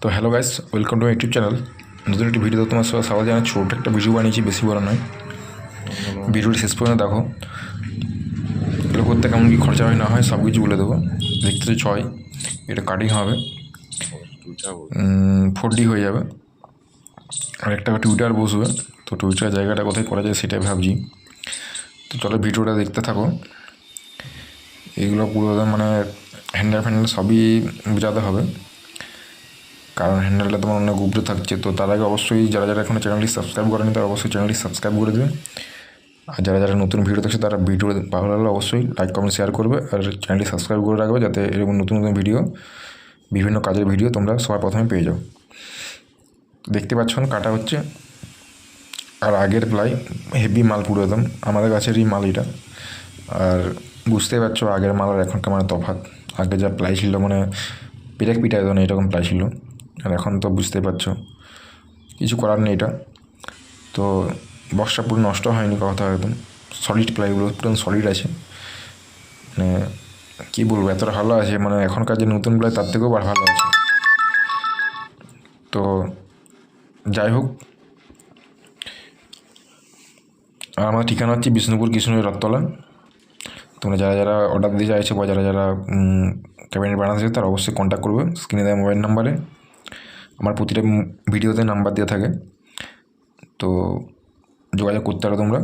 তো hello guys welcome to YouTube channel নতুন একটি ভিডিও তোমার সঙ্গে স্বাগত জানাই ছোটো একটা ভিডিও বানিয়েছি, বেশি বড় নয়। ভিডিওটি শেষ পর্যন্ত দেখো। এগুলো করতে কেমন কী খরচা হয় না হয় সব কিছু বলে দেবো। দেখতে তো ছয়, এটা কাটিং হবে। ফোর ডি হয়ে যাবে। আর একটা টুইটার বসবে। তো টুইটার জায়গাটা কোথায় করা যায় সেটাই ভাবছি। তো চলো ভিডিওটা দেখতে থাকো। এগুলো পুরো মানে হ্যান্ডেল ফ্যান্ডেল সবই বোঝাতে হবে। কারণ হ্যান্ডেলটা তোমার অনেক উপরে থাকছে। তো তার আগে অবশ্যই যারা যারা এখনও চ্যানেলটি সাবস্ক্রাইব করেনি, তারা অবশ্যই চ্যানেলটি সাবস্ক্রাইব করে দেবে। আর যারা যারা নতুন ভিডিও দেখছে, তারা ভিডিও ভালো লাগলে অবশ্যই লাইক কমেন্ট শেয়ার করবে। আর চ্যানেলটি সাবস্ক্রাইব করে রাখবে যাতে এরকম নতুন নতুন ভিডিও বিভিন্ন কাজের ভিডিও তোমরা সবার প্রথমে পেয়ে যাও। দেখতে পাচ্ছ কাটা হচ্ছে। আর আগের প্লাই হেভি মাল পুরো একদম। আমাদের কাছেরই মাল এটা। আর বুঝতেই পারছ, আগের মাল আর এখনকার মানে তফাৎ। আগে যা প্লাই ছিল মানে পিটাক পিটাই না, এরকম প্লাই ছিল। আর এখন তো বুঝতেই পারছ, কিছু করার নেই এটা। তো বক্সটা পুরো নষ্ট হয়নি কথা একদম। সলিড প্লাইগুলো পুরো সলিড আছে। মানে কী বলব, এতটা ভালো আছে মানে এখনকার যে নতুন প্লাই তার থেকেও ভালো আছে। তো যাই হোক, আর আমার ঠিকানা হচ্ছে বিষ্ণুপুর কৃষ্ণের রথতলা। তোমরা যারা যারা অর্ডার দিতে চাইছো বা যারা যারা ক্যাবিনেট বানাতে চাই তারা অবশ্যই কন্ট্যাক্ট করবে স্ক্রিনে দেওয়া মোবাইল নাম্বারে আমার প্রতিটা ভিডিওতে নাম্বার দেওয়া থাকে। তো যোগাযোগ করতে পারো তোমরা।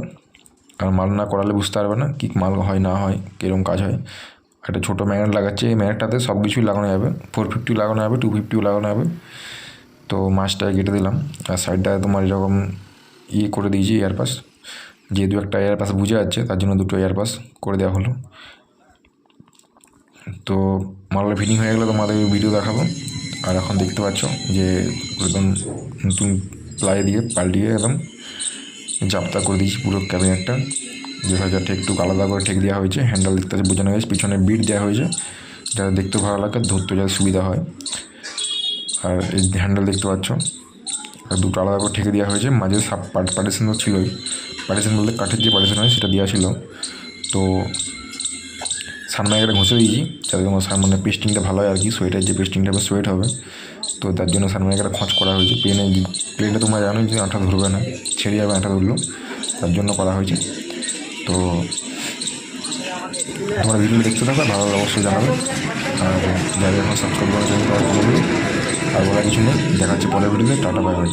আর মাল না করালে বুঝতে পারবে না কী মাল হয়, না হয় কীরকম কাজ হয়। একটা ছোটো ম্যাগনেট লাগাচ্ছে, এই ম্যাগনেটটাতে সব কিছুই লাগানো যাবে। ফোর ফিফটিও লাগানো যাবে টু ফিফটিও লাগানো যাবে। তো মাছটায় কেটে দিলাম। আর সাইডটায় তোমার এরকম ইয়ে করে দিয়েছি এয়ারপাস যেহেতু একটা এয়ারপাস বুঝে যাচ্ছে, তার জন্য দুটো এয়ারপাস করে দেওয়া হলো। তো মালটা ফিটিং হয়ে গেলে তোমাদের ভিডিও দেখাবো। আর এখন দেখতে পাচ্ছ যে একদম নতুন প্লাই দিয়ে পাল্টিয়ে একদম জাপতা করে দিয়েছি পুরো ক্যাবিনেটটা। যে হাজারটা একটু আলাদা করে ঠেক দেওয়া হয়েছে হ্যান্ডেল দেখতে পাচ্ছি বোঝানো গেছে, পিছনে বিট দেওয়া হয়েছে, যাতে দেখতে ভালো লাগে, ধরতে যাতে সুবিধা হয়। আর এই হ্যান্ডেল দেখতে পাচ্ছ, আর দুটো আলাদা করে ঠেকে দেওয়া হয়েছে, মাঝে সাব পার্টিশন তো ছিলই। পার্টিশন বলতে কাঠের যে পার্টিশন হয় সেটা দেওয়া ছিল। তো একটা ঘষে দিয়েছি। যাতে তোমার সামনে পেস্টিংটা ভালো হয় আর কি সোয়েটার যে পেস্টিংটা হবে সোয়েট হবে। তো তার জন্য একটা খোঁজ করা হয়েছে। প্লেনে প্লেনটা তোমরা জানো যে আঠা ধরবে না, ছেড়ে যাবে আঠা ধরলো তার জন্য করা হয়েছে। তো তোমরা ভিডিও দেখতে থাকো, ভালো অবশ্যই জানাবে। আর যারা এখন সাবস্ক্রাইব করার জন্য আর বলা কিছু নেই। দেখা হচ্ছে পরের ভিডিওতে টাটা বাই বাই